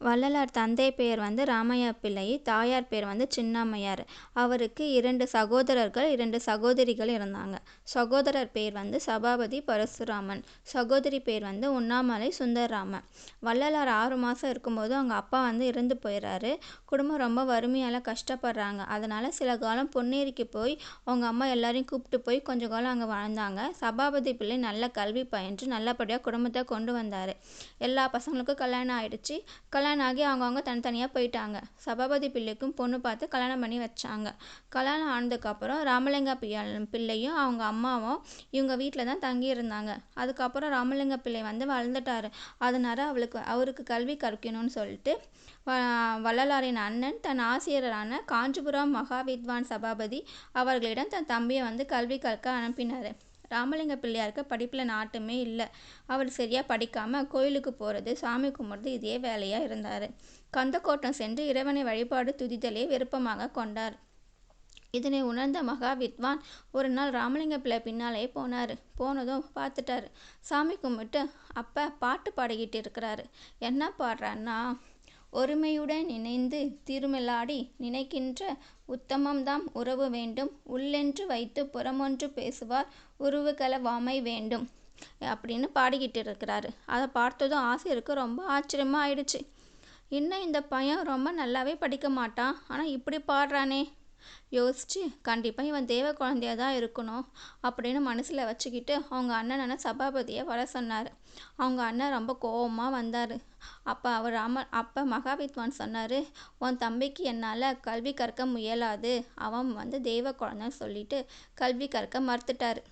வள்ளலார் தந்தை பெயர் வந்து ராமையா பிள்ளை தாயார் பேர் வந்து சின்னம்மையார். அவருக்கு இரண்டு சகோதரர்கள் இரண்டு சகோதரிகள் இருந்தாங்க. சகோதரர் பேர் வந்து சபாபதி பரசுராமன். சகோதரி பேர் வந்து உண்ணாமலை சுந்தரராமன். வள்ளலார் ஆறு மாதம் இருக்கும்போது அவங்க அப்பா வந்து இறந்து போயிடுறாரு குடும்பம் ரொம்ப வறுமையால் கஷ்டப்படுறாங்க. அதனால் சில காலம் பொன்னேரிக்கு போய் அவங்க அம்மா எல்லாரையும் கூப்பிட்டு போய் கொஞ்ச காலம் அங்கே வாழ்ந்தாங்க. சபாபதி பிள்ளை நல்ல கல்வி பயின்று நல்லபடியாக குடும்பத்தை கொண்டு வந்தார். எல்லா பசங்களுக்கும் கல்யாணம் ஆயிடுச்சு. கல்யாணம் ஆகி அவங்கவுங்க தனித்தனியாக போயிட்டாங்க. சபாபதி பிள்ளைக்கும் பொண்ணு பார்த்து கல்யாணம் பண்ணி வச்சாங்க. கல்யாணம் ஆனதுக்கப்புறம் ராமலிங்க பிள்ளை பிள்ளையும் அவங்க அம்மாவும் இவங்க வீட்டில் தான் தங்கி இருந்தாங்க அதுக்கப்புறம் ராமலிங்க பிள்ளை வந்து வளர்ந்துட்டாரு. அதனால அவளுக்கு அவருக்கு கல்வி கற்கணும்னு சொல்லிட்டு வள்ளலாரின் அண்ணன் தன் ஆசிரியரான காஞ்சிபுரம் மகா வித்வான் சபாபதி அவர்களிடம் தன் தம்பியை வந்து கல்வி கற்க அனுப்பினார். ராமலிங்க பிள்ளையாருக்கு படிப்பில் நாட்டமே இல்லை. அவர் சரியாக படிக்காமல் கோயிலுக்கு போகிறது சாமி கும்பிட்றது இதே வேலையாக இருந்தார். கந்தக்கோட்டம் சென்று இறைவனை வழிபாடு துதித்தலே விருப்பமாக கொண்டார். இதனை உணர்ந்த மகாவித்வான் ஒரு நாள் ராமலிங்க பிள்ளை பின்னாலே போனார். போனதும் பார்த்துட்டாரு. சாமி கும்பிட்டு அப்போ பாட்டு பாடிக்கிட்டு இருக்கிறாரு. என்ன பாடுறான்னா ஒருமையுடன் இணைந்து திருமெலாடி நினைக்கின்ற உத்தமம்தாம் உறவு வேண்டும். உள்ளென்று வைத்து புறமொன்று பேசுவார் உருவுகள வாமை வேண்டும் அப்படின்னு பாடிக்கிட்டு இருக்கிறாரு அதை பார்த்ததும் ஆசிரியருக்கு ரொம்ப ஆச்சரியமாக ஆயிடுச்சு. இன்னும் இந்த பையன் ரொம்ப நல்லாவே படிக்க மாட்டான் ஆனால் இப்படி பாடுறானே யோசித்து கண்டிப்பாக இவன் தேவ குழந்தையாக தான் இருக்கணும் அப்படின்னு மனசில் வச்சுக்கிட்டு அவங்க அண்ணனான சபாபதியை வர சொன்னார். அவங்க அண்ணன் ரொம்ப கோபமாக வந்தார். அப்போ அவர் ராம அப்போ மகாவித்வான் சொன்னார் உன் தம்பிக்கு என்னால் கல்வி கற்க முயலாது. அவன் வந்து தெய்வ குழந்தைன்னு சொல்லிட்டு கல்வி கற்க மறுத்துட்டார்.